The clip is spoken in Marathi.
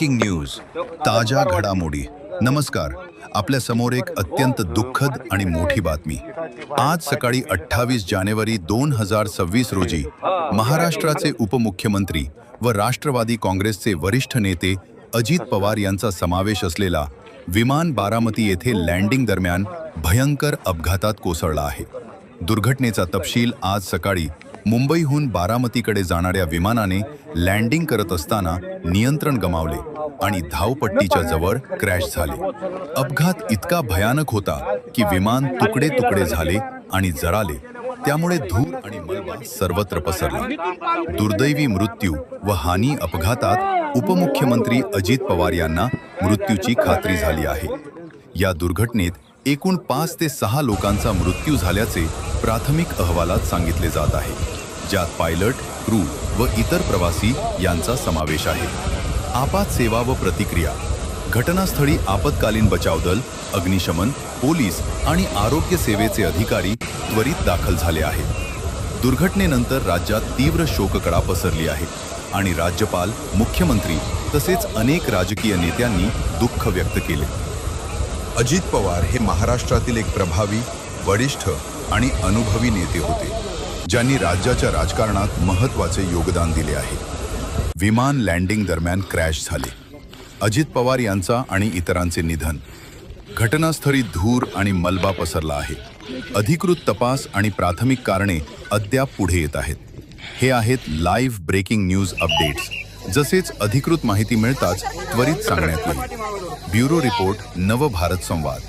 ब्रेकिंग न्यूज ताज्या घडामोडी. नमस्कार. आपल्यासमोर एक अत्यंत दुःखद आणि मोठी बातमी. आज सकाळी अठ्ठावीस जानेवारी दोन हजार सव्वीस रोजी महाराष्ट्राचे उपमुख्यमंत्री व राष्ट्रवादी काँग्रेसचे वरिष्ठ नेते अजित पवार यांचा समावेश असलेला विमान बारामती येथे लँडिंग दरम्यान भयंकर अपघातात कोसळला आहे. दुर्घटनेचा तपशील आज सकाळी मुंबईहून बारामतीकडे जाणाऱ्या विमानाने लँडिंग करत असताना नियंत्रण गमावले. आणि धावपट्टीच्या जवळ क्रॅश झाले. अपघात इतका भयानक होता की विमान तुकडे तुकडे झाले आणि जराले त्यामुळे धूर आणि मलबा सर्वत्र पसरला. दुर्दैवी मृत्यू व हानी अपघातात उपमुख्यमंत्री अजित पवार यांना मृत्यूची खात्री झाली आहे. या दुर्घटनेत एकूण पाच ते सहा लोकांचा मृत्यू झाल्याचे प्राथमिक अहवालात सांगितले जात आहे. ज्यात पायलट क्रू व इतर प्रवासी यांचा समावेश आहे. आपात सेवा व प्रतिक्रिया. घटनास्थळी आपत्कालीन बचाव दल अग्निशमन पोलीस आणि आरोग्य सेवेचे अधिकारी त्वरित दाखल झाले आहेत. दुर्घटनेनंतर राज्यात तीव्र शोककळा पसरली आहे आणि राज्यपाल मुख्यमंत्री तसेच अनेक राजकीय नेत्यांनी दुःख व्यक्त केले. अजित पवार हे महाराष्ट्रातील एक प्रभावी वरिष्ठ आणि अनुभवी नेते होते ज्यांनी राज्याच्या राजकारणात महत्त्वाचे योगदान दिले आहे. विमान लँडिंग दरम्यान क्रॅश झाले. अजित पवार यांचा आणि इतरांचे निधन. घटनास्थळी धूर आणि मलबा पसरला आहे. अधिकृत तपास आणि प्राथमिक कारणे अद्याप पुढे येत आहेत. हे आहेत लाईव्ह ब्रेकिंग न्यूज अपडेट्स जसेच अधिकृत माहिती मिळताच त्वरित सांगण्यात येईल. ब्युरो रिपोर्ट नवभारत संवाद.